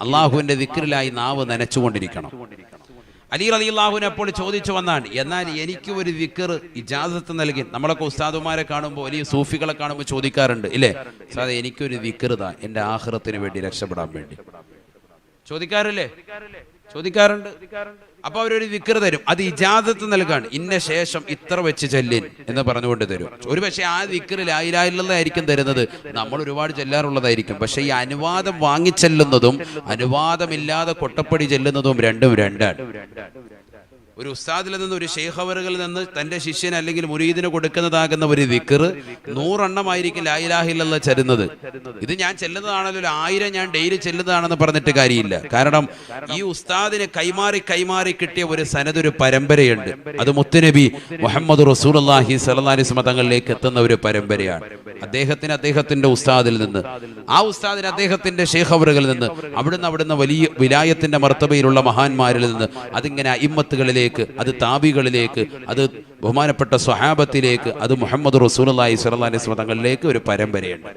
അള്ളാഹുവിന്റെ ദിക്റിലായി നാവ് നനച്ചുകൊണ്ടിരിക്കണം. അലി അലി അള്ളാഹുവിനെ അപ്പോൾ ചോദിച്ചു വന്നാണ് എന്നാൽ എനിക്ക് ഒരു വിക്കർ ഇജാസത്ത് നൽകി. നമ്മളൊക്കെ ഉസ്താദുമാരെ കാണുമ്പോൾ വലിയ സൂഫികളെ കാണുമ്പോൾ ചോദിക്കാറുണ്ട് ഇല്ലേ? സാറേ എനിക്കൊരു വിക്കർ താ എന്റെ ആഹ്റത്തിന് വേണ്ടി രക്ഷപ്പെടാൻ വേണ്ടി. ചോദിക്കാറില്ലേ? ചോദിക്കാറുണ്ട്. അപ്പൊ അവരൊരു വിക്ര തരും. അത് ഇജാദത്ത് നൽകാണ്. ഇന്ന ശേഷം ഇത്ര വെച്ച് ചെല്ലിൻ എന്ന് പറഞ്ഞുകൊണ്ട് തരും. ഒരു പക്ഷേ ആ വിക്കർ ലായിലായുള്ളതായിരിക്കും തരുന്നത്. നമ്മൾ ഒരുപാട് ചെല്ലാറുള്ളതായിരിക്കും. പക്ഷെ ഈ അനുവാദം വാങ്ങിച്ചെല്ലുന്നതും അനുവാദമില്ലാതെ കൊട്ടപ്പടി ചെല്ലുന്നതും രണ്ടും രണ്ടാണ്. ഒരു ഉസ്താദിൽ നിന്ന് ഒരു ഷെയ്ഖവറുകളിൽ നിന്ന് തന്റെ ശിഷ്യൻ അല്ലെങ്കിൽ മുരീദിന് കൊടുക്കുന്നതാകുന്ന ഒരു വിക്കർ നൂറെണ്ണമായിരിക്കും ലായിലാഹില്ല ചരുന്നത്. ഇത് ഞാൻ ചെല്ലുന്നതാണല്ലോ ഒരു ആയിരം ഞാൻ ഡെയിലി ചെല്ലുന്നതാണെന്ന് പറഞ്ഞിട്ട് കാര്യമില്ല. കാരണം ഈ ഉസ്താദിന് കൈമാറി കൈമാറി കിട്ടിയ ഒരു സനത് ഒരു പരമ്പരയുണ്ട്. അത് മുത്തുനബി മുഹമ്മദ് റസൂൽ അള്ളാഹി സലഹ്ലിസ് മതങ്ങളിലേക്ക് എത്തുന്ന ഒരു പരമ്പരയാണ്. അദ്ദേഹത്തിന് അദ്ദേഹത്തിന്റെ ഉസ്താദിൽ നിന്ന് ആ ഉസ്താദിന് അദ്ദേഹത്തിന്റെ ഷെയ്ഖവറുകളിൽ നിന്ന് അവിടുന്ന് അവിടുന്ന് വലിയ വിലായത്തിന്റെ മർത്തബയിലുള്ള മഹാന്മാരിൽ നിന്ന് അതിങ്ങനെ അയിമ്മത്തുകളിലേക്ക് അത് താബികളിലേക്ക് അത് ബഹുമാനപ്പെട്ട സ്വഹാബത്തിലേക്ക് അത് മുഹമ്മദ് റസൂലി സ്വലി സ്വതങ്ങളിലേക്ക് ഒരു പരമ്പരയുണ്ട്.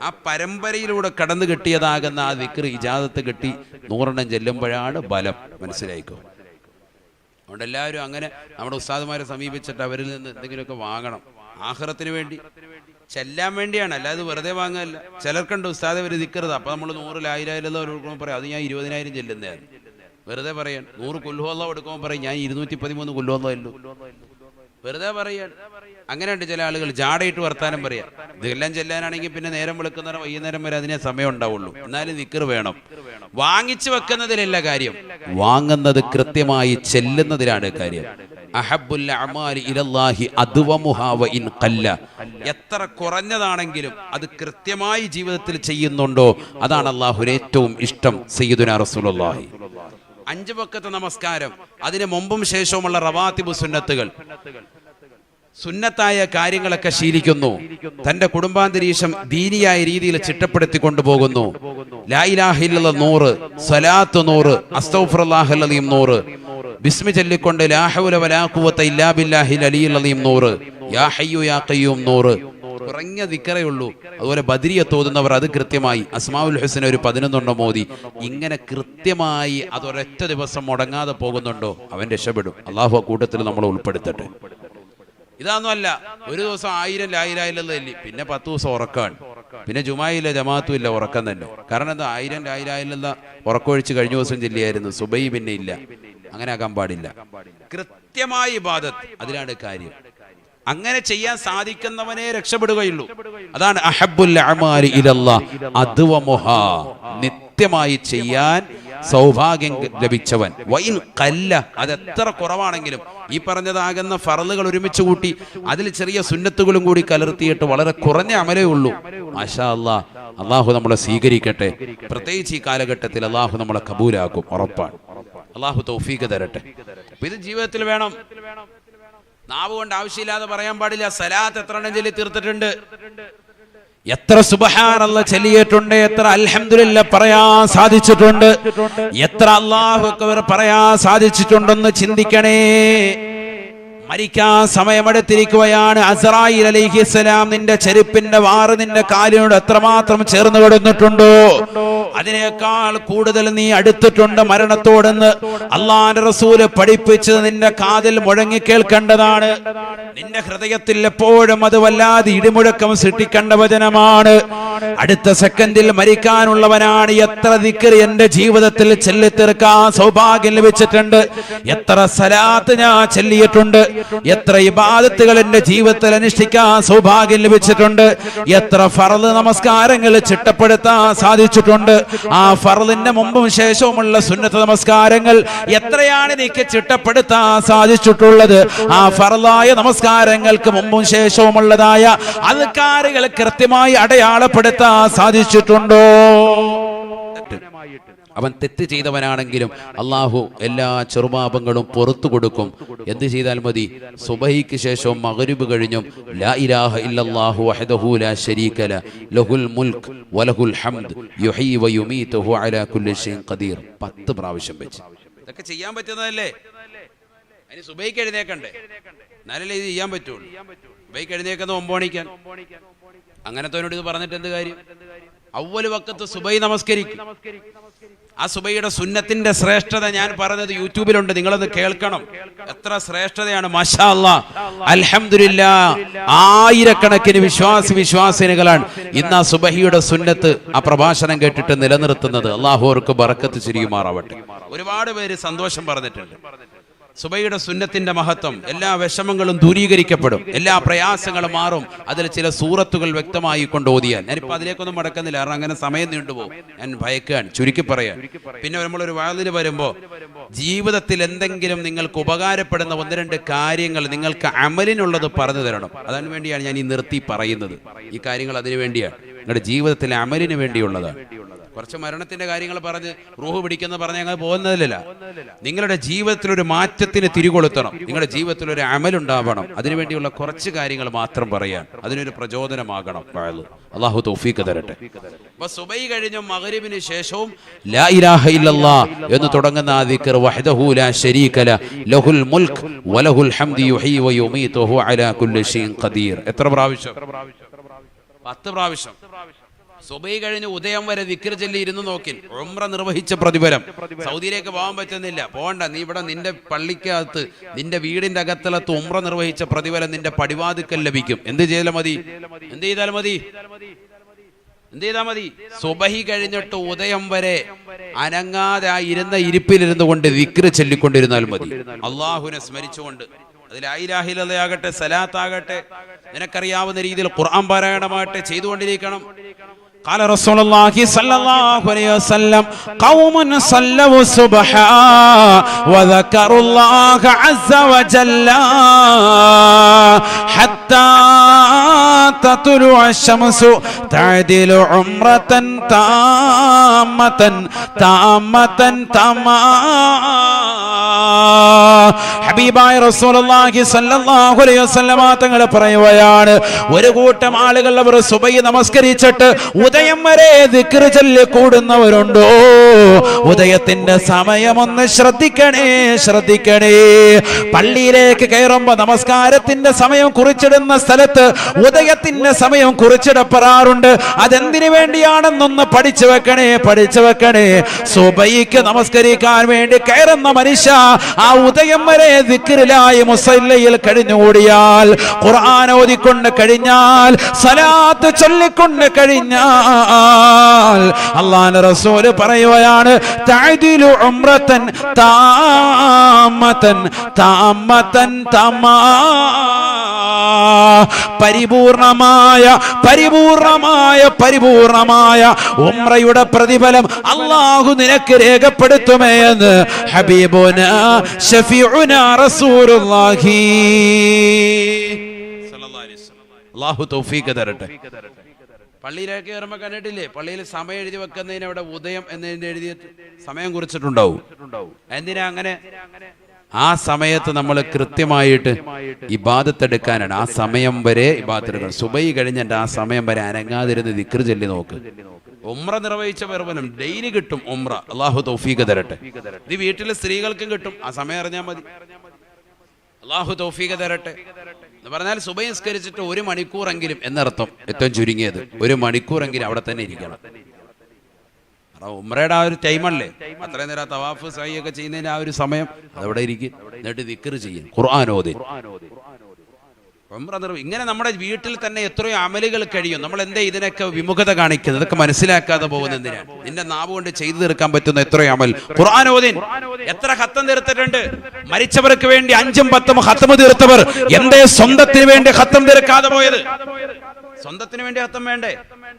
ആ പരമ്പരയിലൂടെ കടന്നു കിട്ടിയതാകുന്ന ആ വിക്രി ഇജാദത്ത് കിട്ടി നൂറെണ്ണം ചെല്ലുമ്പോഴാണ് ബലം. മനസ്സിലായിക്കോ? അതുകൊണ്ട് എല്ലാവരും അങ്ങനെ നമ്മുടെ ഉസ്താദുമാരെ സമീപിച്ചിട്ട് അവരിൽ നിന്ന് എന്തെങ്കിലുമൊക്കെ വാങ്ങണം. ആഹ്റത്തിന് വേണ്ടി. ചെല്ലാൻ വേണ്ടിയാണ്. അല്ലാതെ വെറുതെ വാങ്ങാനല്ല ചിലർക്കുണ്ട് ഉസ്താദ് അവർ നിൽക്കരുത് അപ്പൊ നമ്മൾ ആയിരം കൊടുക്കുമ്പോൾ പറയാം അത് ഞാൻ ഇരുപതിനായിരം ചെല്ലുന്നതാണ്. വെറുതെ പറയാൻ നൂറ് കുല്ലുവല്ല എടുക്കുമ്പോൾ പറയും ഞാൻ ഇരുന്നൂറ്റി പതിമൂന്ന് കുല്ലുവല്ല വെറുതെ പറയാൻ. അങ്ങനെയുണ്ട് ചില ആളുകൾ ജാടയിട്ട് വർത്താനം പറയാം ഇതെല്ലാം ചെല്ലാനാണെങ്കിൽ പിന്നെ നേരം വെളുക്കുന്നേരം വൈകുന്നേരം വരെ അതിനെ സമയം ഉണ്ടാവുള്ളൂ. എന്നാലും നിക്കർ വേണം. വാങ്ങിച്ചു വെക്കുന്നതിലല്ല കാര്യം. വാങ്ങുന്നത് കൃത്യമായി ചെല്ലുന്നതിലാണ് കാര്യം. എത്ര കുറഞ്ഞതാണെങ്കിലും അത് കൃത്യമായി ജീവിതത്തിൽ ചെയ്യുന്നുണ്ടോ? അതാണ് അള്ളാഹു ഏറ്റവും ഇഷ്ടം സയ്യിദുന റസൂലുള്ളാഹി. അഞ്ച് വക്കത്തെ നമസ്കാരം. അതിന് മുമ്പും ശേഷവുമുള്ള റവാത്തിബു സുന്നത്തുകൾ. സുന്നത്തായ കാര്യങ്ങളൊക്കെ ശീലിക്കുന്നു. തന്റെ കുടുംബാന്തരീക്ഷം ദീനിയായ രീതിയിൽ ചിട്ടപ്പെടുത്തി കൊണ്ടുപോകുന്നു ലായിലാഹില്ല നൂറ് സലാത്ത് നൂറ് അസ്തൗഫുറല്ലാഹല്ലീം നൂറ്. ബിസ്മി ചൊല്ലിക്കൊണ്ട് ലാഹുല വലാഖുവത്ത ഇല്ലാ ബില്ലാഹിൽ അലിയിൽ അലീം നൂറ്. യാ ഹയ്യു യാ ഖയ്യൂം നൂറ്. കുറഞ്ഞ ദിക്കറേ ഉള്ളൂ അതുപോലെ ബദരിയ തോന്നുന്നവർ അത് കൃത്യമായി. അസ്മാവുൽ ഹുസൻ ഒരു പതിനൊന്നെണ്ണം മോദി ഇങ്ങനെ കൃത്യമായി അതൊരൊറ്റ ദിവസം മുടങ്ങാതെ പോകുന്നുണ്ടോ? അവൻ രക്ഷപ്പെടും. അള്ളാഹു കൂട്ടത്തിൽ നമ്മൾ ഉൾപ്പെടുത്തട്ടെ. ഇതാന്നും അല്ല. ഒരു ദിവസം ആയിരം ലായിലായില്ലല്ലേ പിന്നെ പത്ത് ദിവസം ഉറക്കാണ്. പിന്നെ ജുമായില്ല ജമാഅത്തും ഇല്ല ഉറക്കം തന്നെ. കാരണം എന്താ? ആയിരം ലായിലായില്ല ഉറക്കൊഴിച്ച് കഴിഞ്ഞ ദിവസം ജില്ലയായിരുന്നു സുബൈ പിന്നെ ഇല്ല. അങ്ങനെ ആകാൻ പാടില്ല. കൃത്യമായി ഇബാദത്ത്. അതിലാണ് കാര്യം. അങ്ങനെ ചെയ്യാൻ സാധിക്കുന്നവനെ രക്ഷപ്പെടുകയുള്ളൂ. അതാണ് അഹബുൽ നിത്യമായി ചെയ്യാൻ സൗഭാഗ്യം ലഭിച്ചവൻ. വൈൻ കല്ല. അത് എത്ര കുറവാണെങ്കിലും ഈ പറഞ്ഞതാകുന്ന ഫറലുകൾ ഒരുമിച്ച് കൂട്ടി അതിൽ ചെറിയ സുന്നത്തുകളും കൂടി കലർത്തിയിട്ട് വളരെ കുറഞ്ഞ അമലേ ഉള്ളൂ. മാഷാ അല്ലാ അള്ളാഹു നമ്മളെ സ്വീകരിക്കട്ടെ. പ്രത്യേകിച്ച് ഈ കാലഘട്ടത്തിൽ അള്ളാഹു നമ്മളെ കബൂലാക്കും. ഉറപ്പാണ്. അള്ളാഹു തൗഫീഖ് തരട്ടെ. ഇത് ജീവിതത്തിൽ വേണം നാവ് കൊണ്ട് ആവശ്യമില്ലാതെ പറയാൻ പാടില്ല. സലാത്ത് എത്ര എണ്ണം ചൊല്ലി തീർത്തിട്ടുണ്ട്? എത്ര സുബഹാനല്ല ചൊല്ലിയിട്ടുണ്ട് എത്ര അൽഹംദുലില്ല പറയാൻ സാധിച്ചിട്ടുണ്ട് എത്ര അള്ളാഹു പറയാൻ സാധിച്ചിട്ടുണ്ടെന്ന് ചിന്തിക്കണേ. മരിക്കാൻ സമയമെടുത്തിരിക്കുകയാണ്. അസറായിൽ അലിഹിസ്സലാം നിന്റെ ചെരുപ്പിന്റെ വാറ് നിന്റെ കാലിനോട് എത്രമാത്രം ചേർന്ന് കിടന്നിട്ടുണ്ടോ? അതിനേക്കാൾ കൂടുതൽ നീ അടുത്തിട്ടുണ്ട് മരണത്തോടെന്ന് അള്ളാന്റെ റസൂൽ പഠിപ്പിച്ചത് നിന്റെ കാതിൽ മുഴങ്ങി കേൾക്കേണ്ടതാണ്. നിന്റെ ഹൃദയത്തിൽ എപ്പോഴും അത് വല്ലാതെ ഇടിമുഴക്കം സൃഷ്ടിക്കേണ്ട വചനമാണ്. അടുത്ത സെക്കൻഡിൽ മരിക്കാനുള്ളവനാണ് എത്ര ദിക്കറി എന്റെ ജീവിതത്തിൽ ചെല്ലിത്തീർക്കാൻ സൗഭാഗ്യം ലഭിച്ചിട്ടുണ്ട്. എത്ര സലാത്ത് ഞാൻ ചെല്ലിയിട്ടുണ്ട്. എത്ര ഇബാദത്തുകൾ എന്റെ ജീവിതത്തിൽ അനുഷ്ഠിക്കാൻ സൗഭാഗ്യം ലഭിച്ചിട്ടുണ്ട്. എത്ര ഫറദ് നമസ്കാരങ്ങൾ ചിട്ടപ്പെടുത്താൻ സാധിച്ചിട്ടുണ്ട്. ആ ഫറദിന്റെ മുമ്പും ശേഷവുമുള്ള സുന്നത്ത് നമസ്കാരങ്ങൾ എത്രയാണ് എനിക്ക് ചിട്ടപ്പെടുത്താൻ സാധിച്ചിട്ടുള്ളത്. ആ ഫറലായ നമസ്കാരങ്ങൾക്ക് മുമ്പും ശേഷവുമുള്ളതായ അൽക്കാരുകൾ കൃത്യമായി അടയാളപ്പെടുത്താൻ സാധിച്ചിട്ടുണ്ടോ? അവൻ തെറ്റ് ചെയ്തവനാണെങ്കിലും അള്ളാഹു എല്ലാ ചെറുപാപങ്ങളും പുറത്തു കൊടുക്കും. എന്ത് ചെയ്താൽ മതി? സുബഹിക്ക് ശേഷവും മകരുബ് കഴിഞ്ഞും ലാ ഇലാഹ ഇല്ലല്ലാഹു വഹദഹു ലാ ശരീക ലഹുൽ മുൽക്ക് വലഹുൽ ഹംദ് യുഹീ വയുമീതുഹു അലാ കുല്ലി ഷൈൻ ഖദീർ. 10 പ്രാവശ്യം വെച്ച്. ഇതൊക്കെ ചെയ്യാൻ പറ്റുന്നതല്ലേ? അതിന് സുബഹിക്ക് എഴുന്നേക്കണ്ടേ? എന്നാലല്ലേ ഇത് ചെയ്യാൻ പറ്റുള്ളൂ. സുബഹിക്ക് എഴുന്നേക്കുന്ന ഒമ്പോണിക്കാൻ അങ്ങനത്തെ ഇത് പറഞ്ഞിട്ട് എന്ത് കാര്യം? അവൽ വക്കത്ത് സുബൈ നമസ്കരിക്കും. ആ സുബൈയുടെ സുന്നത്തിന്റെ ശ്രേഷ്ഠത ഞാൻ പറഞ്ഞത് യൂട്യൂബിലുണ്ട് നിങ്ങളത് കേൾക്കണം. എത്ര ശ്രേഷ്ഠതയാണ് മഷാ അലഹമില്ല ആയിരക്കണക്കിന് വിശ്വാസി വിശ്വാസിനികളാണ് ഇന്ന് ആ സുബഹിയുടെ സുന്നത്ത് ആ പ്രഭാഷണം കേട്ടിട്ട് നിലനിർത്തുന്നത്. അള്ളാഹു അവർക്ക് ബറക്കത്ത് ചിരിയുമാറാവട്ടെ. ഒരുപാട് പേര് സന്തോഷം പറഞ്ഞിട്ടുണ്ട്. സുബൈയുടെ സുന്നത്തിന്റെ മഹത്വം. എല്ലാ വിഷമങ്ങളും ദൂരീകരിക്കപ്പെടും. എല്ലാ പ്രയാസങ്ങളും മാറും. അതിൽ ചില സൂറത്തുകൾ വ്യക്തമായി കൊണ്ട് ഓതിയാൽ ഞാനിപ്പോൾ അതിലേക്കൊന്നും മടക്കുന്നില്ല. കാരണം അങ്ങനെ സമയം നീണ്ടുപോകും. ഞാൻ ഭയക്കുകയാണ്. ചുരുക്കി പറയാൻ. പിന്നെ നമ്മൾ ഒരു വാതിന് വരുമ്പോൾ ജീവിതത്തിൽ എന്തെങ്കിലും നിങ്ങൾക്ക് ഉപകാരപ്പെടുന്ന ഒന്ന് രണ്ട് കാര്യങ്ങൾ നിങ്ങൾക്ക് അമലിനുള്ളത് പറഞ്ഞു തരണം. അതിനു വേണ്ടിയാണ് ഞാൻ ഈ നിർത്തി പറയുന്നത്. ഈ കാര്യങ്ങൾ അതിനു വേണ്ടിയാണ്. നിങ്ങളുടെ ജീവിതത്തിലെ അമലിന് വേണ്ടിയുള്ളതാണ്. കുറച്ച് മരണത്തിന്റെ കാര്യങ്ങൾ പറഞ്ഞ് റൂഹ് പിടിക്കുന്ന പറഞ്ഞ് ഞങ്ങൾ പോകുന്നതിലല്ല. നിങ്ങളുടെ ജീവിതത്തിൽ ഒരു മാറ്റത്തിന് തിരികൊളുത്തണം. നിങ്ങളുടെ ജീവിതത്തിൽ ഒരു അമലുണ്ടാവണം. അതിനുവേണ്ടിയുള്ള കുറച്ച് കാര്യങ്ങൾ മാത്രം പറയാൻ. അതിനൊരു പ്രചോദനമാകണം. അള്ളാഹു തൗഫീഖ് തരട്ടെ. അപ്പൊ സുബൈ കഴിഞ്ഞ മഗ്രിബിന് ശേഷവും ലാ ഇലാഹ ഇല്ലല്ലാ എന്ന് തുടങ്ങുന്ന ആ ദിക്ർ വഹ്ദഹു ലാ ശരീക ലഹുൽ മുൽക്ക് വലഹുൽ ഹംദു യുഹീ വയുമീതു അലാ കുല്ലി ഷൈഇൻ ഖദീർ. എത്ര പ്രാവശ്യം? പത്ത് പ്രാവശ്യം. സുബൈ കഴിഞ്ഞ് ഉദയം വരെ ദിക്ർ ചൊല്ലി ഇരുന്ന് നോക്കി ഉമ്ര നിർവഹിച്ച പ്രതിഫലം. സൗദിയിലേക്ക് പോകാൻ പറ്റുന്നില്ല. പോണ്ട നീ ഇവിടെ നിന്റെ പള്ളിക്കകത്ത് നിന്റെ വീടിന്റെ അകത്തലത്ത് ഉമ്ര നിർവഹിച്ച പ്രതിഫലം നിന്റെ പടിവാതുക്കൽ ലഭിക്കും. എന്ത് ചെയ്താൽ മതി. എന്ത് ചെയ്താൽ മതി. എന്ത് ചെയ്താൽ മതി. സുബഹി കഴിഞ്ഞിട്ട് ഉദയം വരെ അനങ്ങാതെ ആ ഇരുന്ന ഇരിപ്പിലിരുന്നു കൊണ്ട് വിക്ര ചൊല്ലിക്കൊണ്ടിരുന്നാൽ മതി. അള്ളാഹുവിനെ സ്മരിച്ചുകൊണ്ട്. അതിൽ സലാത്താകട്ടെ നിനക്കറിയാവുന്ന രീതിയിൽ ഖുർആൻ പാരായണമാകട്ടെ ചെയ്തുകൊണ്ടിരിക്കണം. قال رسول الله صلى الله عليه وسلم قوم صلوا الصبح وذكروا الله عز وجل حتى تطلع الشمس تعدل عمرة تامة تامة تامة ഹബീബായ റസൂലുള്ളാഹി സ്വല്ലല്ലാഹു അലൈഹി വസല്ലമ തങ്ങൾ പറയുകയാണ് ഒരു കൂട്ടം ആളുകൾ അവർ സുബൈ നമസ്കരിച്ചിട്ട് ഉദയം വരെ ദിക്ർ ചൊല്ലി കൂടുന്നവരുണ്ടോ ഉദയത്തിന്റെ സമയം ഒന്ന് ശ്രദ്ധിക്കണേ ശ്രദ്ധിക്കണേ. പള്ളിയിലേക്ക് കയറുമ്പോ നമസ്കാരത്തിന്റെ സമയം കുറിച്ചിടുന്ന സ്ഥലത്ത് ഉദയത്തിന്റെ സമയം കുറിച്ചിടപ്പെടാറുണ്ട്. അതെന്തിനു വേണ്ടിയാണെന്നൊന്ന് പഠിച്ചു വെക്കണേ പഠിച്ചു വെക്കണേ. സുബൈക്ക് നമസ്കരിക്കാൻ വേണ്ടി കയറുന്ന മനുഷ്യ ആ ഉദയം വരെ ദിക്കറിലായി മുസല്ലയിൽ കഴിഞ്ഞുകൂടിയാൽ ഖുർആൻ ഓതിക്കൊണ്ട് കഴിഞ്ഞാൽ സലാത്ത് ചൊല്ലിക്കൊണ്ട് കഴിഞ്ഞാൽ അള്ളാൻ റസൂൽ പറയുകയാണ് തഅദിലു ഉംറത്തൻ താമത്തൻ തമാ പരിപൂർണമായ പരിപൂർണമായ പരിപൂർണമായ ഉമ്രയുടെ പ്രതിഫലം അള്ളാഹു നിനക്ക് രേഖപ്പെടുത്തുമേ എന്ന് ഹബീബോന റസൂലുള്ളാഹി അള്ളാഹു തൗഫീഖ് തരട്ടെ. പള്ളിയിലേക്ക് കയറുമ്പോ കണ്ടിട്ടില്ലേ? പള്ളിയിൽ സമയം എഴുതി വെക്കുന്നതിന് അവിടെ ഉദയം എന്നതിന്റെ എഴുതി സമയം കുറിച്ചിട്ടുണ്ടാവും. എന്തിനാ അങ്ങനെ? ആ സമയത്ത് നമ്മൾ കൃത്യമായിട്ട് ഇബാദത്തെടുക്കാനാണ്. ആ സമയം വരെ ഇബാദത്തെടുക്കണം. സുബൈ കഴിഞ്ഞിട്ട് ആ സമയം വരെ അനങ്ങാതിരുന്ന് ദിക്ർ ചൊല്ലി നോക്ക്. ഉമ്ര നിർവഹിച്ച വെറുപനം ഡെയിലി കിട്ടും ഉമ്ര അള്ളാഹു തൗഫീഖ് തരട്ടെ. ഇത് വീട്ടിലെ സ്ത്രീകൾക്കും കിട്ടും. ആ സമയം അറിഞ്ഞാൽ മതി. അള്ളാഹു തൗഫീഖ് തരട്ടെ. എന്ന് പറഞ്ഞാൽ സുബൈ നിസ്കരിച്ചിട്ട് ഒരു മണിക്കൂറെങ്കിലും എന്നർത്ഥം ഏറ്റവും ചുരുങ്ങിയത്. ഒരു മണിക്കൂറെങ്കിലും അവിടെ തന്നെ ഇരിക്കണം. ഉമ്രയുടെ ആ ഒരു ടൈമല്ലേ? അത്രയും നേരം തവാഫ് സൈ ഒക്കെ ചെയ്യുന്നതിന് ആ ഒരു സമയം അതവിടെ ഇരിക്കും. എന്നിട്ട് ദിക്കർ ചെയ്യും. ഖുർആാനോദി ഇങ്ങനെ നമ്മുടെ വീട്ടിൽ തന്നെ എത്രയോ അമലുകൾ കഴിയും. നമ്മൾ എന്തേ ഇതിനൊക്കെ വിമുഖത കാണിക്കുന്നത്? ഇതൊക്കെ മനസ്സിലാക്കാതെ പോകുന്ന എന്തിനാണ് നിന്റെ നാവ് കൊണ്ട് ചെയ്തു തീർക്കാൻ പറ്റുന്ന എത്രയോ അമൽ. ഖുർആാനോദിൻ എത്ര ഹത്തം തീർത്തിട്ടുണ്ട്? മരിച്ചവർക്ക് വേണ്ടി അഞ്ചും പത്തും ഹത്തം തീർത്തവർ. എന്തേ സ്വന്തത്തിന് വേണ്ടി ഹത്തം തീർക്കാതെ പോയത്? സ്വന്തത്തിന് വേണ്ടി ഹത്തം വേണ്ടേ?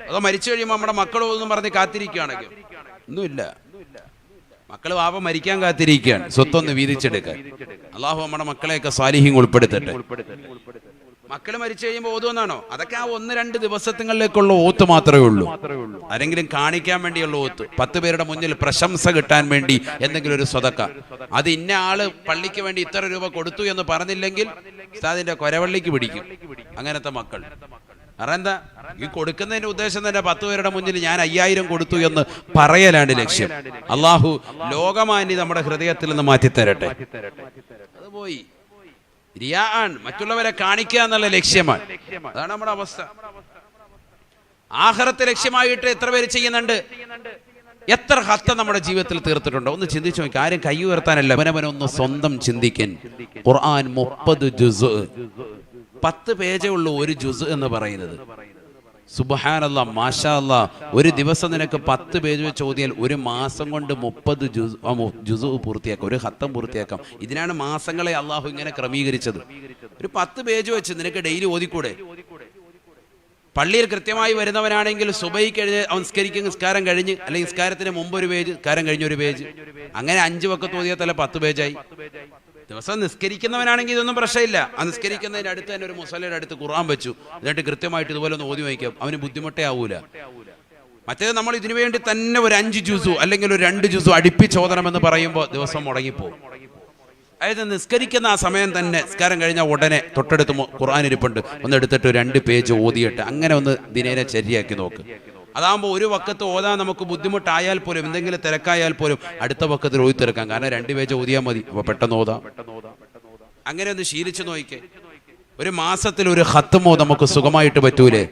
അതോ മരിച്ചു കഴിയുമ്പോൾ നമ്മുടെ മക്കളോ എന്ന് പറഞ്ഞ് കാത്തിരിക്കുകയാണെങ്കിൽ? ഒന്നുമില്ല. മക്കൾ വാപ്പ മരിക്കാൻ കാത്തിരിക്കുകയാണ്. സ്വത്തൊന്ന് വീതിച്ചെടുക്കാൻ. അള്ളാഹു നമ്മുടെ മക്കളെയൊക്കെ സാലിഹ്യം ഉൾപ്പെടുത്തട്ടെ. മക്കൾ മരിച്ചു കഴിയുമ്പോൾ ഓതുമെന്നാണോ അതൊക്കെ ആ ഒന്ന് രണ്ട് ദിവസത്തിങ്ങളിലേക്കുള്ള ഓത്ത് മാത്രമേ ഉള്ളൂ. ആരെങ്കിലും കാണിക്കാൻ വേണ്ടിയുള്ള ഓത്ത് പത്ത് പേരുടെ മുന്നിൽ പ്രശംസ കിട്ടാൻ വേണ്ടി എന്തെങ്കിലും ഒരു സ്വതക്ക. അത് ഇന്ന ആൾ പള്ളിക്ക് വേണ്ടി ഇത്ര രൂപ കൊടുത്തു എന്ന് പറഞ്ഞില്ലെങ്കിൽ ഉസ്താദിന്റെ കൊരവള്ളിക്ക് പിടിക്കും. അങ്ങനത്തെ മക്കൾ. കാരണം എന്താ ഈ കൊടുക്കുന്നതിന്റെ ഉദ്ദേശം തന്നെ പത്ത് പേരുടെ മുന്നിൽ ഞാൻ അയ്യായിരം കൊടുത്തു എന്ന് പറയലാണ് ലക്ഷ്യം. അള്ളാഹു ലോകമാന്യ നമ്മുടെ ഹൃദയത്തിൽ നിന്ന് മാറ്റിത്തരട്ടെ. അത് പോയി. റിയാൻ മറ്റുള്ളവരെ കാണിക്കുക എന്നുള്ള ലക്ഷ്യമാണ്. അതാണ് നമ്മുടെ അവസ്ഥ. ആഹാരത്തെ ലക്ഷ്യമായിട്ട് എത്ര പേര് ചെയ്യുന്നുണ്ട്? എത്ര ഹത്ത നമ്മുടെ ജീവിതത്തിൽ തീർത്തിട്ടുണ്ടോ? ഒന്ന് ചിന്തിച്ചു നോക്കി. ആരും കൈ ഉയർത്താനല്ല. അവനവനൊന്ന് സ്വന്തം ചിന്തിക്കൻ. ഖുർആൻ മുപ്പത് ജുസ് പത്ത് പേജേ ഉള്ളൂ ഒരു ജുസ് എന്ന് പറയുന്നത്. സുബഹാനല്ല മാഷാ അല്ലാ ഒരു ദിവസം നിനക്ക് പത്ത് പേജ് വെച്ച് ഓതിയാൽ ഒരു മാസം കൊണ്ട് മുപ്പത് ജുസ് ജുസ് പൂർത്തിയാക്കാം ഒരു ഹത്തം പൂർത്തിയാക്കാം. ഇതിനാണ് മാസങ്ങളെ അള്ളാഹു ഇങ്ങനെ ക്രമീകരിച്ചത്. ഒരു പത്ത് പേജ് വെച്ച് നിനക്ക് ഡെയിലി ഓതിക്കൂടെ? പള്ളിയിൽ കൃത്യമായി വരുന്നവനാണെങ്കിൽ സുബൈ കഴിഞ്ഞ് അവൻ സ്കരിക്കും നിസ്കാരം കഴിഞ്ഞ് അല്ലെങ്കിൽ നിസ്കാരത്തിന് മുമ്പ് ഒരു പേജ് നിസ്കാരം കഴിഞ്ഞ ഒരു പേജ്. അങ്ങനെ അഞ്ച് വക്കത്ത് ഓതിയാൽ തല പത്ത് പേജായി. ദിവസം നിസ്കരിക്കുന്നവനാണെങ്കിൽ ഇതൊന്നും പ്രശ്നമില്ല. ആ നിസ്കരിക്കുന്നതിന് അടുത്ത് തന്നെ ഒരു മുസലയുടെ അടുത്ത് ഖുർആൻ വെച്ചു. എന്നിട്ട് കൃത്യമായിട്ട് ഇതുപോലെ ഒന്ന് ഓതി വായിക്കാം അവന് ബുദ്ധിമുട്ടേ ആവൂല മറ്റേത് നമ്മൾ ഇതിനു വേണ്ടി തന്നെ ഒരു അഞ്ച് ജ്യൂസോ അല്ലെങ്കിൽ ഒരു രണ്ട് ജ്യൂസോ അടുപ്പിച്ചോദനം എന്ന് പറയുമ്പോൾ ദിവസം മുടങ്ങിപ്പോകും അതായത് നിസ്കരിക്കുന്ന ആ സമയം തന്നെ നിസ്കാരം കഴിഞ്ഞ ഉടനെ തൊട്ടടുത്ത് ഖുർആൻ ഇരിപ്പുണ്ട്. ഒന്ന് എടുത്തിട്ട് രണ്ട് പേജ് ഓതിയിട്ട് അങ്ങനെ ഒന്ന് ദിനേനെ ശരിയാക്കി നോക്ക്. അതാകുമ്പോൾ ഒരു വക്കത്ത് ഓതാൻ നമുക്ക് ബുദ്ധിമുട്ടായാൽ പോലും എന്തെങ്കിലും തിരക്കായാൽ പോലും അടുത്ത വക്കത്തിൽ ഓതി തിരക്കാം കാരണം രണ്ട് പേജ് ഓതിയാൽ മതി. അപ്പൊ പെട്ടെന്ന് ഓതാം. അങ്ങനെ ഒന്ന് ശീലിച്ചു നോക്കിക്കേ. ഒരു മാസത്തിൽ ഒരു ഹത്തുമോ നമുക്ക് സുഖമായിട്ട് പറ്റൂലേ?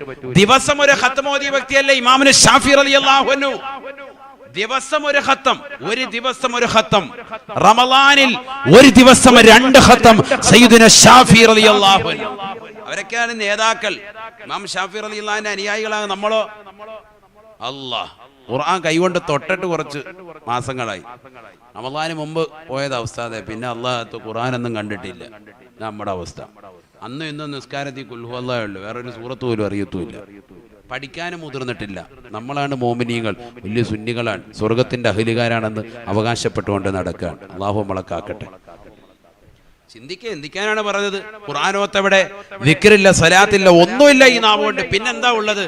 ദിവസം ഒരു ഹത്തുമോദിയ വ്യക്തിയല്ലേ ഇമാമിന് ഷാഫി റളിയല്ലാഹു അൻഹു. ദിവസം ഒരു ഹത്തം ഒരു ദിവസം ഒരു ഹത്തം റമലാനിൽ ഒരു ദിവസം രണ്ട് ഹത്തം സയ്യിദുന ഷാഫി റളിയല്ലാഹു അവരൊക്കെയാണ് നേതാക്കൾ. ഇമാം ഷാഫി റളിയല്ലാഹുവിന്റെ അനുയായികളാണ് നമ്മളോ? അല്ലാഹ് ഖുർആൻ കൈകൊണ്ട് തൊട്ടിട്ട് കുറച്ച് മാസങ്ങളായി. റമലാന് മുമ്പ് പോയത് അവസ്ഥാതെ പിന്നെ അള്ളാഹത്ത് ഖുർആനൊന്നും കണ്ടിട്ടില്ല. നമ്മുടെ അവസ്ഥ. അന്നും ഇന്നും നിസ്കാരത്തിൽ കുൽഹുവല്ലേ ഉള്ളൂ. വേറൊരു സൂറത്ത് പോലും അറിയത്തുമില്ല. പഠിക്കാനും മുതിർന്നിട്ടില്ല. നമ്മളാണ് മോമിനിയങ്ങൾ വലിയ സുന്നികളാണ് സ്വർഗത്തിന്റെ അഹലികാരാണെന്ന് അവകാശപ്പെട്ടുകൊണ്ട് നടക്കുകയാണ് അള്ളാഹു മുളക്കാക്കട്ടെ ചിന്തിക്ക ചിന്തിക്കുക എന്തിക്കാനാണ് പറഞ്ഞത്. ഖുറാനോത്തവിടെ വിക്രില്ല സലാത്തില്ല ഒന്നുമില്ല ഈ നാവുകൊണ്ട്. പിന്നെന്താ ഉള്ളത്?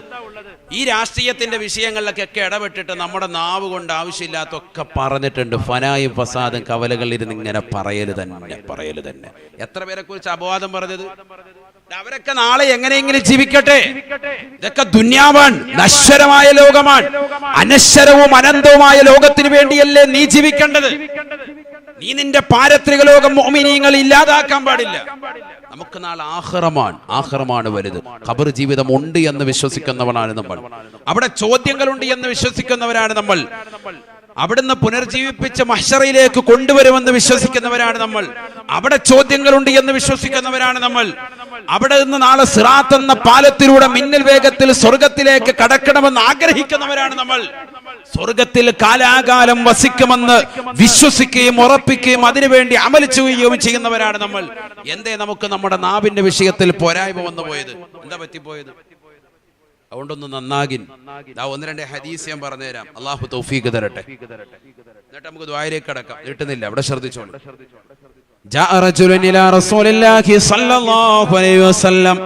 ഈ രാഷ്ട്രീയത്തിന്റെ വിഷയങ്ങളിലൊക്കെ ഇടപെട്ടിട്ട് നമ്മുടെ നാവ് കൊണ്ട് ആവശ്യമില്ലാത്തൊക്കെ പറഞ്ഞിട്ടുണ്ട്. ഫനായും ഫസാദും കവലകളിൽ ഇരുന്ന് ഇങ്ങനെ പറയൽ തന്നെ പറയൽ തന്നെ. എത്ര പേരെ കുറിച്ച് അപവാദം പറഞ്ഞത്? അവരൊക്കെ നാളെ എങ്ങനെയെങ്കിലും ജീവിക്കട്ടെ. ഇതൊക്കെ ദുന്യാവാണ് നശ്വരമായ ലോകമാണ്. അനശ്വരവും അനന്തവുമായ ലോകത്തിന് വേണ്ടിയല്ലേ നീ ജീവിക്കേണ്ടത്? നീ നിന്റെ പാരത്രിക ലോകം മോമിനിയങ്ങൾ ഇല്ലാതാക്കാൻ പാടില്ല. നമുക്ക് നാളെ ആഹ്റമാണ് ആഹ്റമാണ് വലുത്. ഖബർ ജീവിതം ഉണ്ട് എന്ന് വിശ്വസിക്കുന്നവനാണ് നമ്മൾ. അവിടെ ചോദ്യങ്ങളുണ്ട് എന്ന് വിശ്വസിക്കുന്നവരാണ് നമ്മൾ. അവിടുന്ന് പുനർജീവിപ്പിച്ച് മഷറയിലേക്ക് കൊണ്ടുവരുമെന്ന് വിശ്വസിക്കുന്നവരാണ് നമ്മൾ. അവിടെ ചോദ്യങ്ങളുണ്ട് എന്ന് വിശ്വസിക്കുന്നവരാണ് നമ്മൾ. അവിടെ നിന്ന് നാളെ സിറാത്ത് എന്ന പാലത്തിലൂടെ മിന്നൽ വേഗത്തിൽ സ്വർഗത്തിലേക്ക് കടക്കണമെന്ന് ആഗ്രഹിക്കുന്നവരാണ് നമ്മൾ. സ്വർഗത്തിൽ കാലാകാലം വസിക്കുമെന്ന് വിശ്വസിക്കുകയും ഉറപ്പിക്കുകയും അതിനുവേണ്ടി അമൽ ചെയ്യുകയും ചെയ്യുന്നവരാണ് നമ്മൾ. എന്തേ നമുക്ക് നമ്മുടെ നാവിന്റെ വിഷയത്തിൽ പോരായ്മ വന്നു പോയത് എന്താ പറ്റിപ്പോയത്? അതുകൊണ്ടൊന്ന് നന്നാകിൻ ദാ ഒന്ന് രണ്ട് ഹദീസ് ഞാൻ പറഞ്ഞുതരാം അള്ളാഹു തൗഫീഖ് തരട്ടെ എന്നിട്ട് നമുക്ക് ദ്വായയിലേക്ക് കടക്കാം നീട്ടുന്നില്ല അവിടെ ശ്രദ്ധിച്ചോളൂ جاء رجل إلى رسول الله صلى الله عليه وسلم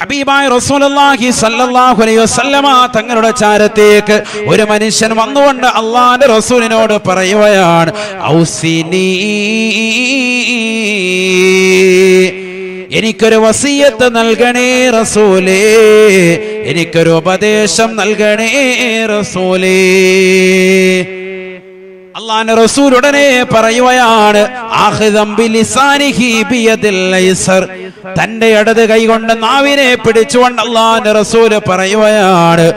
ഹബീബായ റസൂലുള്ളാഹി സ്വല്ലല്ലാഹു അലൈഹി വസല്ലമ തങ്ങളുടെ ചാരത്തേക്ക് ഒരു മനുഷ്യൻ വന്നുകൊണ്ട് അള്ളാഹിന്റെ റസൂലിനോട് പറയുകയാണ് ഔസിനി എനിക്കൊരു വസീയത്ത് നൽകണേ റസൂലേ. എനിക്കൊരു ഉപദേശം നൽകണേ റസൂലേ. അള്ളാന്റെ റസൂൽ ഉടനെ പറയുകയാണ് തന്റെ ഇടത് കൈകൊണ്ട് നാവിനെ പിടിച്ചുകൊണ്ട് അള്ളാന്റെ റസൂൽ പറയുകയാണ്.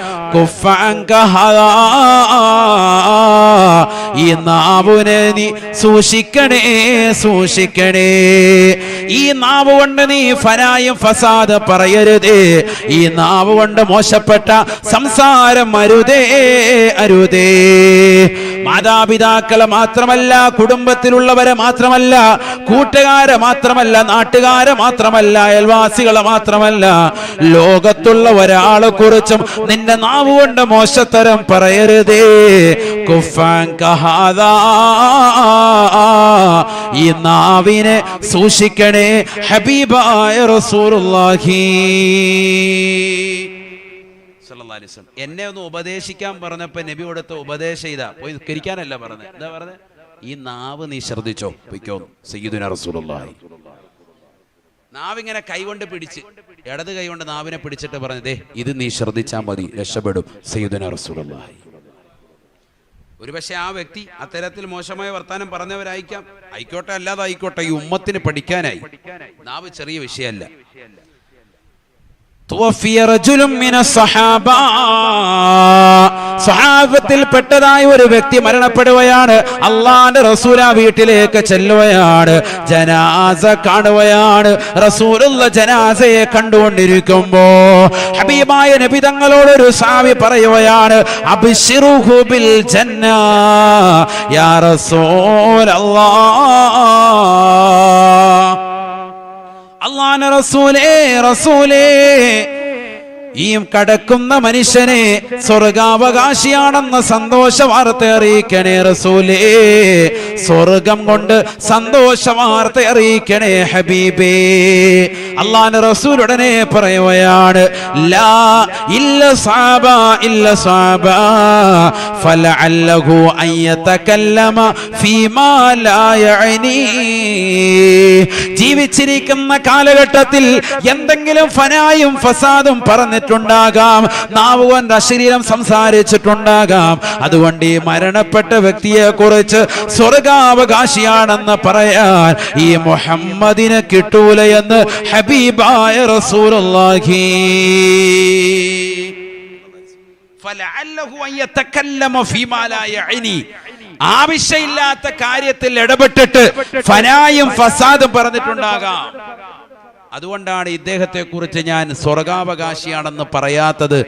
ഈ നാവിനെ നീ സൂക്ഷിക്കണേ സൂക്ഷിക്കണേ. ഈ നാവ് കൊണ്ട് നീ ഫനായും ഫസാദ് പറയരുതേ. ഈ നാവ് കൊണ്ട് മോശപ്പെട്ട സംസാരം അരുതേ അരുതേ. മാതാപിതാക്കളെ മാത്രമല്ല കുടുംബത്തിലുള്ളവരെ മാത്രമല്ല കൂട്ടുകാരെ മാത്രമല്ല നാട്ടുകാരെ മാത്രമല്ല അയൽവാസികളെ മാത്രമല്ല ലോകത്തുള്ള ഒരാളെ കുറിച്ചും നിന്റെ നാവ് കൊണ്ട് മോശത്തരം പറയരുതേ. ഈ നാവിനെ സൂക്ഷിക്കണേ ഹബീബായ റസൂലുള്ളാഹി വസല്ലം. എന്നെ ഒന്ന് ഉപദേശിക്കാൻ പറഞ്ഞപ്പോ നബി കൊടുത്ത ഉപദേശം ഇതാ. പോയി നിസ്കരിക്കാനല്ല പറഞ്ഞത് എന്താ പറഞ്ഞത് ഈ നാവ് നീ ശ്രദ്ധിച്ചോ? പൊയ്ക്കോ. സയ്യിദുന റസൂലുള്ളാഹി. നാവിങ്ങനെ കൈകൊണ്ട് പിടിച്ച്. ഇടത് കൈകൊണ്ട് നാവിനെ പിടിച്ചിട്ട് പറഞ്ഞതേ ഇത് നീ ശ്രദ്ധിച്ചാൽ മതി. രക്ഷപ്പെടും. സയ്യിദുന റസൂലുള്ളാഹി. ഒരുപക്ഷെ ആ വ്യക്തി അത്തരത്തിൽ മോശമായ വർത്താനം പറഞ്ഞവരായിരിക്കാം. ആയിക്കോട്ടെ അല്ലാതെ ആയിക്കോട്ടെ ഈ ഉമ്മത്തിന് പഠിക്കാനായി. നാവ് ചെറിയ വിഷയമല്ല. സഹാബത്തിൽപ്പെട്ടതായ ഒരു വ്യക്തി മരണപ്പെടുകയാണ്. അള്ളാന്റെ റസൂല വീട്ടിലേക്ക് ചെല്ലുകയാണ്. ജനാസ കാണുകയാണ്. റസൂലുള്ള ജനാസയെ കണ്ടുകൊണ്ടിരിക്കുമ്പോ ഹബീബായ നബി തങ്ങളോട് ഒരു സാവി പറയുകയാണ് അബ്ശിറുഹു ബിൽ ജന്ന യാ റസൂലല്ലാഹ് അള്ളാന റസൂലേ റസൂലേ. ഈ കടക്കുന്ന മനുഷ്യനെ സ്വർഗാവകാശിയാണെന്ന സന്തോഷവാർത്ത അറിയിക്കണേ റസൂലേ. സ്വർഗം കൊണ്ട് സന്തോഷവാർത്ത അറിയിക്കണേ ഹബീബേ. അള്ളാൻ റസൂൽ ഉടനെ പറയുകയാണ് ലാ ഇല്ല സാബ ഇല്ല സാബ ഫലഅല്ലഹു അൻ യതകല്ലമ ഫീമാ ജീവിച്ചിരിക്കുന്ന കാലഘട്ടത്തിൽ എന്തെങ്കിലും ഫനായും ഫസാദും പറഞ്ഞിട്ടുണ്ടാകാം നാവ് അശരീരം സംസാരിച്ചിട്ടുണ്ടാകാം. അതുകൊണ്ട് ഈ മരണപ്പെട്ട വ്യക്തിയെ കുറിച്ച് സ്വർഗാവകാശിയാണെന്ന് പറയാൻ ഈ മുഹമ്മദിനെ കിട്ടൂല എന്ന് ഹബീബായ റസൂലുള്ളാഹി. ആവശ്യമില്ലാത്ത കാര്യത്തിൽ ഇടപെട്ടിട്ട് ഫനായും ഫസാദും പറഞ്ഞിട്ടുണ്ടാകാം. അതുകൊണ്ടാണ് ഇദ്ദേഹത്തെ കുറിച്ച് ഞാൻ സ്വർഗാവകാശിയാണെന്ന് പറയാത്തത്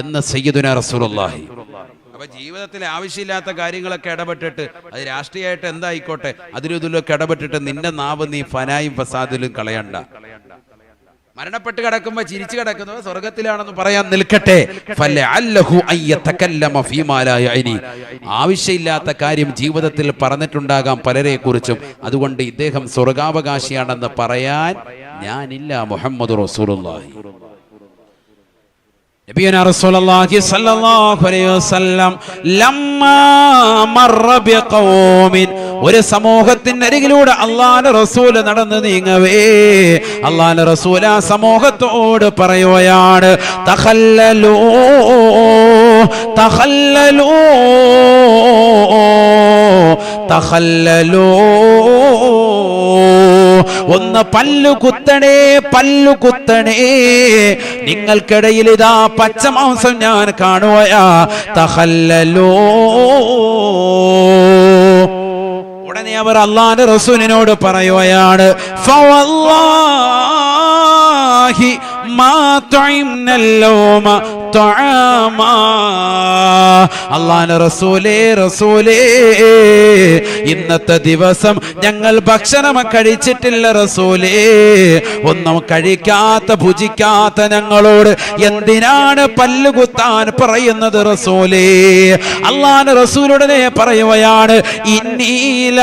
എന്ന് സയ്യിദുന റസൂലുള്ളാഹി. അപ്പൊ ജീവിതത്തിൽ ആവശ്യമില്ലാത്ത കാര്യങ്ങളൊക്കെ ഇടപെട്ടിട്ട് അത് രാഷ്ട്രീയമായിട്ട് എന്തായിക്കോട്ടെ അതിലും ഇതിലൊക്കെ ഇടപെട്ടിട്ട് നിന്റെ നാവ് നീ ഫനായും ഫസാദിലും കളയണ്ട. മരണപ്പെട്ട് കിടക്കുമ്പോ ചിരിച്ചു കിടക്കുന്നത് സ്വർഗത്തിലാണെന്ന് പറയാൻ നിൽക്കട്ടെ. ആവശ്യമില്ലാത്ത കാര്യം ജീവിതത്തിൽ പറഞ്ഞിട്ടുണ്ടാകാം പലരെ കുറിച്ചും അതുകൊണ്ട് ഇദ്ദേഹം സ്വർഗാവകാശിയാണെന്ന് പറയാൻ ഞാനില്ല മുഹമ്മദ് റസൂലുള്ളാഹി. നബിയന റസൂലുള്ളാഹി സ്വല്ലല്ലാഹു അലൈഹി വസല്ലം ലമ്മാ മർറ ബിഖൗമിൻ. ഒരു സമൂഹത്തിന്റെ അരികിലൂടെ അള്ളാഹുവിന്റെ റസൂൽ നടന്നു നീങ്ങവേ. അള്ളാഹുവിന്റെ റസൂൽ ആ സമൂഹത്തോട് പറയുകയാണ് തഖല്ലലൂ തഖല്ലലൂ ഒന്ന് പല്ലു കുത്തണേ പല്ലു കുത്തണേ. നിങ്ങൾക്കിടയിൽ ഇതാ പച്ചമാംസം ഞാൻ കാണുവയാ. തഹല്ലലോ. ഉടനെ അവർ അള്ളാന്റെ റസൂലിനോട് പറയുകയാണ് ഫവല്ലാഹി മാ തുഇംനല്ലോമ അള്ളാന്റെ റസൂലേ റസൂലേ ഇന്നത്തെ ദിവസം ഞങ്ങൾ ഭക്ഷണം കഴിച്ചിട്ടില്ല റസൂലേ. ഒന്നും കഴിക്കാത്ത ഭുജിക്കാത്ത ഞങ്ങളോട് എന്തിനാണ് പല്ലുകുത്താൻ പറയുന്നത് റസൂലേ? അള്ളാന്റെ റസൂലുടനെ പറയുകയാണ് ഇന്നീല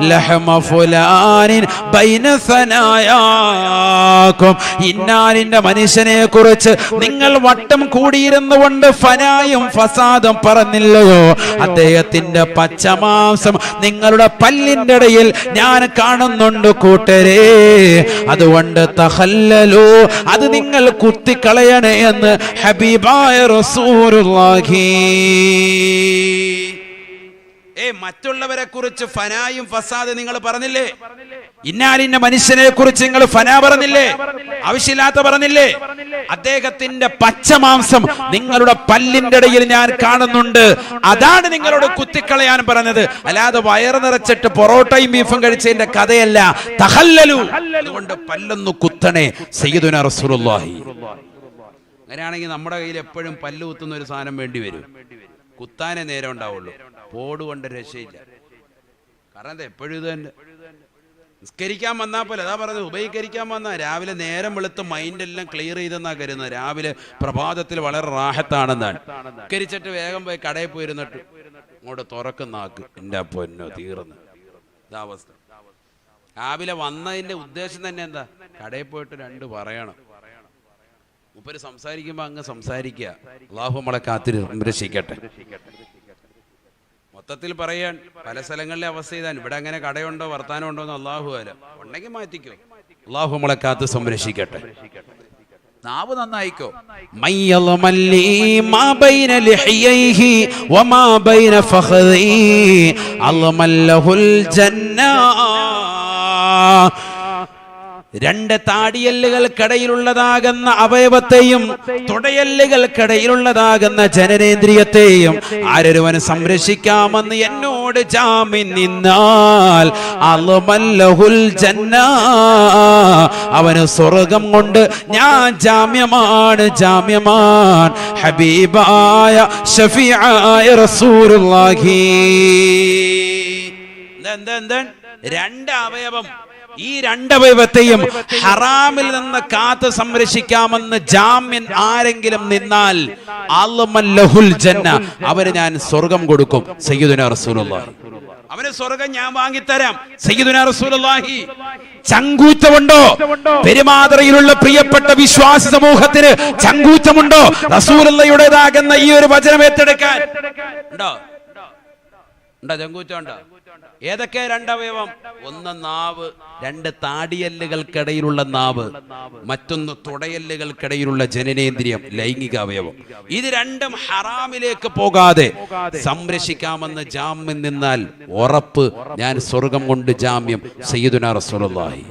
ലഹമ ഫുലാനിൻ ബൈന സനായാക്കും. ഇന്നാലിന്റെ മനുഷ്യനെ കുറിച്ച് നിങ്ങൾ വട്ടം കൂടിയിരുന്നു കൊണ്ട് ഫനായും ഫസാദും പറഞ്ഞില്ലയോ? അദ്ദേഹത്തിന്റെ പച്ചമാംസം നിങ്ങളുടെ പല്ലിന്റെ ഇടയിൽ ഞാൻ കാണുന്നുണ്ട് കൂട്ടരേ. അതുകൊണ്ട് തഹല്ലലോ അത് നിങ്ങൾ കുത്തിക്കളയണേ എന്ന് ഹബീബായ റസൂലുള്ളാഹി. ഏ മറ്റുള്ളവരെ കുറിച്ച് ഫനായും ഫസാദ് നിങ്ങൾ പറഞ്ഞില്ലേ? ഇന്നാലിന്ന മനുഷ്യനെ കുറിച്ച് നിങ്ങൾ ഫന പറഞ്ഞില്ലേ? ആവശ്യമില്ലാത്ത പറഞ്ഞില്ലേ? അദ്ദേഹത്തിന്റെ പച്ചമാംസം നിങ്ങളുടെ പല്ലിന്റെ ഇടയിൽ ഞാൻ കാണുന്നുണ്ട്. അതാണ് നിങ്ങളോട് കുത്തിക്കളയാൻ പറഞ്ഞത്. അല്ലാതെ വയറ് നിറച്ചിട്ട് പൊറോട്ടയും ബീഫും കഴിച്ചതിന്റെ കഥയല്ല. തഹല്ലലു. അതുകൊണ്ട് പല്ലൊന്നു കുത്തണേ. സയ്യിദുന റസൂലുള്ളാഹി. അങ്ങനെയാണെങ്കിൽ നമ്മുടെ കയ്യിൽ എപ്പോഴും പല്ലു കുത്തുന്ന ഒരു സാധനം വേണ്ടി വരും. കുത്താനേ നേരം ഉണ്ടാവുള്ളൂ. പോട് കൊണ്ട് രക്ഷയില്ല. കാരണം എപ്പോഴും തന്നെ. നിസ്കരിക്കാൻ വന്നാൽ പോലെ അതാ പറഞ്ഞത്. ഉപയോഗിക്കാൻ വന്നാൽ രാവിലെ നേരം വെളുത്ത് മൈൻഡ് എല്ലാം ക്ലിയർ ചെയ്തെന്നാ കരുതുന്നത്. രാവിലെ പ്രഭാതത്തിൽ വളരെ റാഹത്താണെന്നാണ്. നിസ്കരിച്ചിട്ട് വേഗം പോയി കടയിൽ പോയിരുന്നിട്ട് അങ്ങോട്ട് തുറക്കുന്നാക്ക് എന്റെ പൊന്നോ തീർന്ന്. ഇതാ അവസ്ഥ. രാവിലെ വന്നതിന്റെ ഉദ്ദേശം തന്നെ എന്താ? കടയിൽ പോയിട്ട് രണ്ട് പറയണം. മൂപ്പര് സംസാരിക്കുമ്പോ അങ്ങ് സംസാരിക്കുക. അള്ളാഹു നമ്മളെ കാത്തിരി സംരക്ഷിക്കട്ടെ. മൊത്തത്തിൽ പറയാൻ പല സ്ഥലങ്ങളിലെ അവസ്ഥ ഇതാണ്. ഇവിടെ അങ്ങനെ കടയുണ്ടോ വർത്താനം ഉണ്ടോ എന്ന് അള്ളാഹു അല്ല ഉണ്ടെങ്കിൽ മാറ്റിക്കോ. അള്ളാഹു നമ്മളെ കാത്ത് സംരക്ഷിക്കട്ടെ. നാവ് നന്നായിക്കോ. അളമല്ലഹുൽ ജന്ന രണ്ട് താടിയല്ലുകൾക്കിടയിലുള്ളതാകുന്ന അവയവത്തെയും തുടയല്ലുകൾക്കിടയിലുള്ളതാകുന്ന ജനനേന്ദ്രിയത്തെയും ആരൊരുവൻ സംരക്ഷിക്കാമെന്ന് എന്നോട് ജാമ്യം നിന്നാൽ ജന്ന. അവന് സ്വർഗം കൊണ്ട് ഞാൻ ജാമ്യമാണ് ജാമ്യമാൻ. ഹബീബായ ഷഫിയായ റസൂലുള്ളാഹി. എന്താ എന്താ? രണ്ട് അവയവം. ഈ രണ്ടവയവത്തെയും ഹറാമിൽ നിന്ന് കാത്ത് സംരക്ഷിക്കാമെന്ന് ജാമ്യൻ ആരെങ്കിലും നിന്നാൽ ലഹുൽ ജന്ന അവന് ഞാൻ സ്വർഗം കൊടുക്കും. സയ്യിദുന റസൂലുള്ളാഹി. അവന് സ്വർഗം ഞാൻ വാങ്ങിത്തരാം. സയ്യിദുന റസൂലുള്ളാഹി ചങ്കൂറ്റമുണ്ടോ? പെരുമാതറയിലുള്ള പ്രിയപ്പെട്ട വിശ്വാസി സമൂഹത്തിന് ചങ്കൂറ്റമുണ്ടോ? റസൂലുള്ളയുടേതാകുന്ന ഈ ഒരു വചനം ഏറ്റെടുക്കാൻ. ഉണ്ടോ? ഉണ്ടോ? ചങ്കൂറ്റം ഉണ്ടോ ഏതൊക്കെ രണ്ടവയവം ഒന്ന് നാവ് രണ്ട് താടിയല്ലുകൾക്കിടയിലുള്ള നാവ് മറ്റൊന്ന് തുടയല്ലുകൾക്കിടയിലുള്ള ജനനേന്ദ്രിയം ലൈംഗിക അവയവം. ഇത് രണ്ടും ഹറാമിലേക്ക് പോകാതെ. സംരക്ഷിക്കാമെന്ന് ജാമ്യം നിന്നാൽ ഉറപ്പ് ഞാൻ സ്വർഗം കൊണ്ട് ജാമ്യം. സയ്യിദുന റസൂലുള്ളാഹി.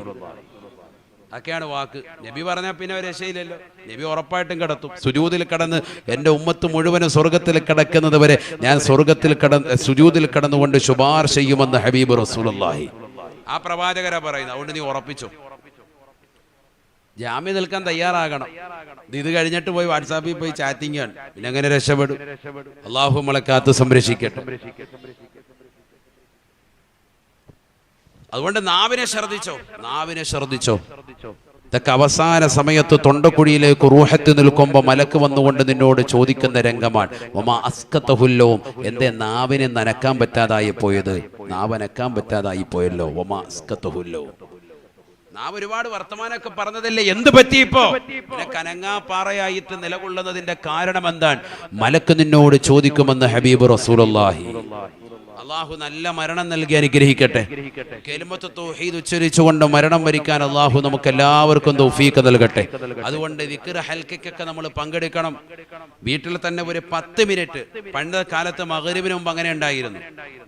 അതൊക്കെയാണ് വാക്ക്. നബി പറഞ്ഞാൽ പിന്നെ ഒരു രക്ഷയില്ലല്ലോ. നബി ഉറപ്പായിട്ടും കിടത്തും. സുജൂതിൽ കടന്ന് എന്റെ ഉമ്മത്ത് മുഴുവനും സ്വർഗത്തിൽ കിടക്കുന്നത് വരെ ഞാൻ സ്വർഗത്തിൽ കടന്ന് സുജൂതിൽ കടന്നുകൊണ്ട് ശുപാർശ ചെയ്യുമെന്ന് ഹബീബ് റസൂലി ആ പ്രവാചകരാ പറയുന്നത്. അതുകൊണ്ട് നീ ഉറപ്പിച്ചു? ജാമ്യം നിൽക്കാൻ തയ്യാറാകണം. ഇത് കഴിഞ്ഞിട്ട് പോയി വാട്സാപ്പിൽ പോയി ചാറ്റിംഗ് ആണ്. പിന്നെ അങ്ങനെ രക്ഷപ്പെടും. അള്ളാഹു നമ്മളെ സംരക്ഷിക്കട്ടെ. അതുകൊണ്ട് നാവിനെ ശ്രദ്ധിച്ചോ നാവിനെ ശ്രദ്ധിച്ചോ ഇതൊക്കെ അവസാന സമയത്ത് തൊണ്ടക്കുഴിയിലേക്ക് റൂഹത്ത് നിൽക്കുമ്പോൾ മലക്ക് വന്നുകൊണ്ട് നിന്നോട് ചോദിക്കുന്ന രംഗമാണ്. ഒമാ അസ്കത്തഹുല്ലവും എന്തേ നാവിനെ നനക്കാൻ പറ്റാതായി പോയത്? നാവനക്കാൻ പറ്റാതായി പോയല്ലോ. ഒമാ അസ്കത്തഹുല്ലവും നാം ഒരുപാട് വർത്തമാനമൊക്കെ പറഞ്ഞതല്ലേ? എന്ത് പറ്റി ഇപ്പോ? കനങ്ങാപ്പാറയായിട്ട് കനങ്ങാ പാറയായിട്ട് നിലകൊള്ളുന്നതിന്റെ കാരണം എന്താണ്? മലക്ക് നിന്നോട് ചോദിക്കുമെന്ന് ഹബീബ് റസൂലുള്ളാഹി. അള്ളാഹു നല്ല മരണം നൽകി അനുഗ്രഹിക്കട്ടെ. കെലിമത്ത് തൗഹീദ് ഉച്ചരിച്ചുകൊണ്ട് മരണം വരിക്കാൻ അള്ളാഹു നമുക്ക് എല്ലാവർക്കും തൗഫീഖ് നൽകട്ടെ. അതുകൊണ്ട് വിക്ര ഹൽക്കൊക്കെ നമ്മൾ പങ്കെടുക്കണം. വീട്ടിൽ തന്നെ ഒരു പത്ത് മിനിറ്റ്. പണ്ട് കാലത്ത് മകരുവിന് മുമ്പ് അങ്ങനെ ഉണ്ടായിരുന്നു.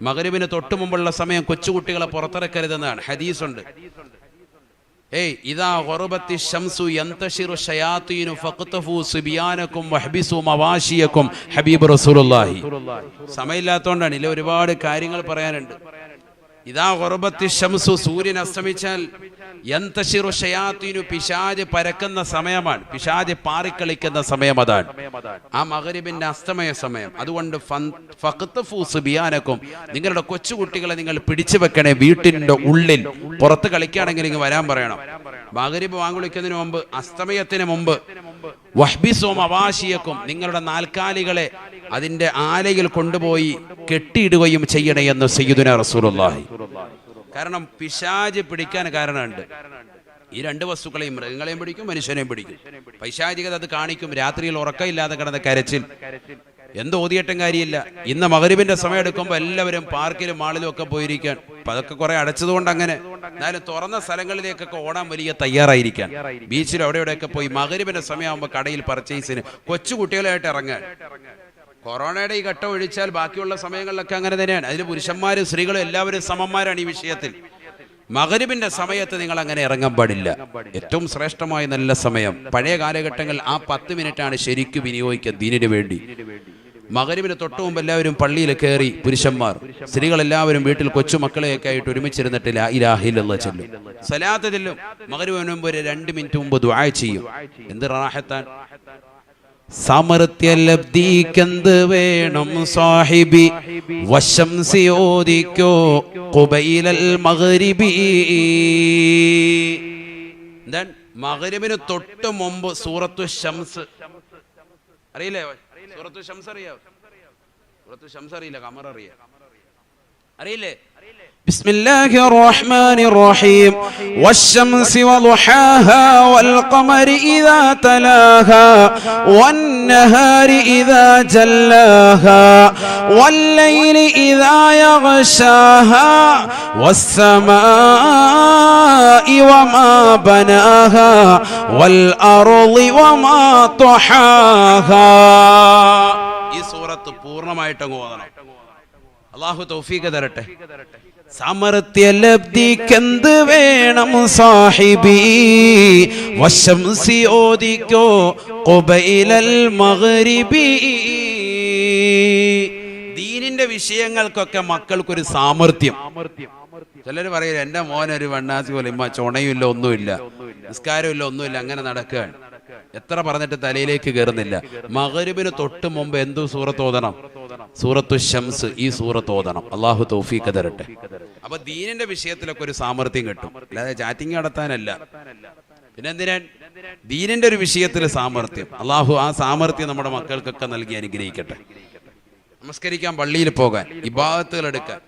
മകരുവിന് തൊട്ട് മുമ്പുള്ള സമയം കൊച്ചുകുട്ടികളെ പുറത്തിറക്കരുതെന്നാണ്. ഹദീസുണ്ട്. ഏയ് ഇതാ ഗറബത്തി ഷംസു യന്തശിറു ഷയാത്തീനു ഫഖ്തഫു സുബിയാനക്കും വഹ്ബിസു മവാശിയക്കും ഹബീബ് റസൂലുള്ളാഹി. സമയമില്ലാത്തതുകൊണ്ടാണ് ഇതിൽ ഒരുപാട് കാര്യങ്ങൾ പറയാനുണ്ട്. ഇതാ ഗറബത്തി ഷംസു സൂര്യൻ അസ്തമിച്ചാൽ എന്തശിറു ഷയാത്തിനു പിശാജ് പരക്കുന്ന സമയമാണ്. പിശാജ് പാറിക്കളിക്കുന്ന സമയം അതാണ്. ആ മകരിബിന്റെ അസ്തമയ സമയം. അതുകൊണ്ട് സുബിയാനക്കും നിങ്ങളുടെ കൊച്ചുകുട്ടികളെ നിങ്ങൾ പിടിച്ചു വെക്കണേ വീട്ടിന്റെ ഉള്ളിൽ. പുറത്ത് കളിക്കുകയാണെങ്കിൽ നിങ്ങൾ വരാൻ പറയണം. മകരിബ് വാങ്കുളിക്കുന്നതിന് മുമ്പ് അസ്തമയത്തിന് മുമ്പ് വഹ്ബിസോം അവാശിയക്കും നിങ്ങളുടെ നാൽക്കാലികളെ അതിന്റെ ആലയിൽ കൊണ്ടുപോയി കെട്ടിയിടുകയും ചെയ്യണേ എന്ന് സയ്യിദുന റസൂലുള്ളാഹി. കാരണം പിശാജ് പിടിക്കാൻ കാരണമുണ്ട്. ഈ രണ്ട് വസ്തുക്കളെയും മൃഗങ്ങളെയും പിടിക്കും മനുഷ്യനെയും പിടിക്കും. പൈശാചികത അത് കാണിക്കും. രാത്രിയിൽ ഉറക്കമില്ലാതെ കിടന്ന കരച്ചിൽ. എന്ത് ഓതിയേറ്റം കാര്യമില്ല. ഇന്ന് മകരുവിന്റെ സമയം എടുക്കുമ്പോൾ എല്ലാവരും പാർക്കിലും മാളിലും ഒക്കെ പോയിരിക്കാൻ. അതൊക്കെ കുറെ അടച്ചതുകൊണ്ട് അങ്ങനെ. എന്നാലും തുറന്ന സ്ഥലങ്ങളിലേക്കൊക്കെ ഓടാൻ വലിയ തയ്യാറായിരിക്കാൻ. ബീച്ചിൽ അവിടെ ഇവിടെയൊക്കെ പോയി മകരുവിന്റെ സമയമാകുമ്പോൾ കടയിൽ പർച്ചേസിന് കൊച്ചു കുട്ടികളായിട്ട് ഇറങ്ങാൻ. കൊറോണയുടെ ഈ ഘട്ടം ഒഴിച്ചാൽ ബാക്കിയുള്ള സമയങ്ങളിലൊക്കെ അങ്ങനെ തന്നെയാണ്. അതിൽ പുരുഷന്മാരും സ്ത്രീകളും എല്ലാവരും സമന്മാരാണ് ഈ വിഷയത്തിൽ. മകരുവിന്റെ സമയത്ത് നിങ്ങൾ അങ്ങനെ ഇറങ്ങാൻ പാടില്ല. ഏറ്റവും ശ്രേഷ്ഠമായ നല്ല സമയം. പഴയ കാലഘട്ടങ്ങളിൽ ആ പത്ത് മിനിറ്റാണ് ശരിക്കും വിനിയോഗിക്കുക ദീനിന് വേണ്ടി. മകരുവിന് തൊട്ട് മുമ്പ് എല്ലാവരും പള്ളിയിൽ കയറി പുരുഷന്മാർ. സ്ത്രീകൾ എല്ലാവരും വീട്ടിൽ കൊച്ചുമക്കളെയൊക്കെ ആയിട്ട് ഒരുമിച്ചിരുന്നിട്ടില്ല ലാ ചെല്ലും. സലാത്ത് ചെല്ലും. മകരിബിന് മുമ്പ് ഒരു രണ്ട് മിനിറ്റ് മുമ്പ് ദ്വായ ചെയ്യും. എന്ത് റാഹത്താൻ? സമൃത്യലബ്ധിക്കെന്ത് വേണം സാഹിബി? വശം സിയോദിക്കോ കുബൈലൽ മകരിബി മകരിബിന് തൊട്ട് മുമ്പ് സൂറത്തു ഷംസ് അറിയില്ലേ? സൂറത്തു ഷംസ് അറിയാവോ? സൂറത്തു ഷംസ് അറിയില്ല കമർ അറിയാം. അറിയില്ലേ? بسم الله الرحمن الرحيم والشمس وضحاها والقمر إذا تلاها والنهار إذا جلاها والليل إذا يغشاها والسماء وما بناها والأرض وما طحاها ഈ സൂറത്ത് പൂർണ്ണമായിട്ട് അങ്ങ് ഓതണം അള്ളാഹു തൗഫീഖ് തരട്ടെ സമർത്ഥ്യലബ്ധിക്കെന്ത് വേണം സാഹിബി? വശംസി ഓദിക്കോ കൊബൈലൽ മഗ്രിബി? ദീനിന്റെ വിഷയങ്ങൾക്കൊക്കെ മക്കൾക്കൊരു സാമർത്ഥ്യം ചിലർ പറയും എന്റെ മോൻ ഒരു വണ്ണാസി പോലെ ഇമ്മ ചുണയുമില്ല ഒന്നുമില്ല നിസ്കാരമില്ല ഒന്നുമില്ല അങ്ങനെ നടക്കുകയാണ്. എത്ര പറഞ്ഞിട്ട് തലയിലേക്ക് കയറുന്നില്ല. മകരുബിന് തൊട്ട് മുമ്പ് എന്തു സൂറത്തോതണം സൂറത്തു ഷംസ് ഈ സൂറത്തോതണം അള്ളാഹു തൗഫീഖ് തരട്ടെ. അപ്പൊ ദീനിന്റെ വിഷയത്തിലൊക്കെ ഒരു സാമർത്ഥ്യം കിട്ടും. അല്ലാതെ ചാറ്റിംഗ് നടത്താനല്ല. പിന്നെന്തിനാ? ദീനിന്റെ ഒരു വിഷയത്തിൽ സാമർത്ഥ്യം അള്ളാഹു ആ സാമർത്ഥ്യം നമ്മുടെ മക്കൾക്കൊക്കെ നൽകി അനുഗ്രഹിക്കട്ടെ. നമസ്കരിക്കാൻ പള്ളിയിൽ പോകാൻ ഇബാദത്തുകൾ എടുക്കാൻ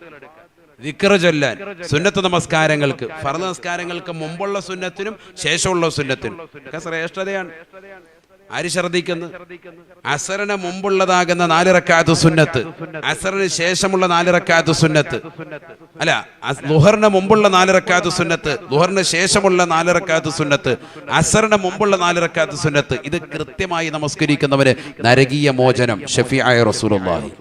വിക്ര ചൊല്ലാൻ സുന്നത്ത് നമസ്കാരങ്ങൾക്ക് ഫറ നമസ്കാരങ്ങൾക്ക് മുമ്പുള്ള സുന്നത്തിനും ശേഷമുള്ള സുന്നത്തിനും ഒക്കെ ശ്രേഷ്ഠതയാണ്. ആര് ശ്രദ്ധിക്കുന്നു? അസറിന് മുമ്പുള്ളതാകുന്ന നാലിറക്കാത്ത സുന്നത്ത്. അസറിന് ശേഷമുള്ള നാലിറക്കാത്ത സുന്നത്ത്. അല്ല ലുഹറിന് മുമ്പുള്ള നാലിറക്കാത്ത സുന്നത്ത്. ലുഹറിന് ശേഷമുള്ള നാലിറക്കാത്ത സുന്നത്ത്. അസറിന് മുമ്പുള്ള നാലിറക്കാത്ത സുന്നത്ത്. ഇത് കൃത്യമായി നമസ്കരിക്കുന്നവന് നരകീയ മോചനം. ഷഫി ആയ റസൂലുള്ളാഹി.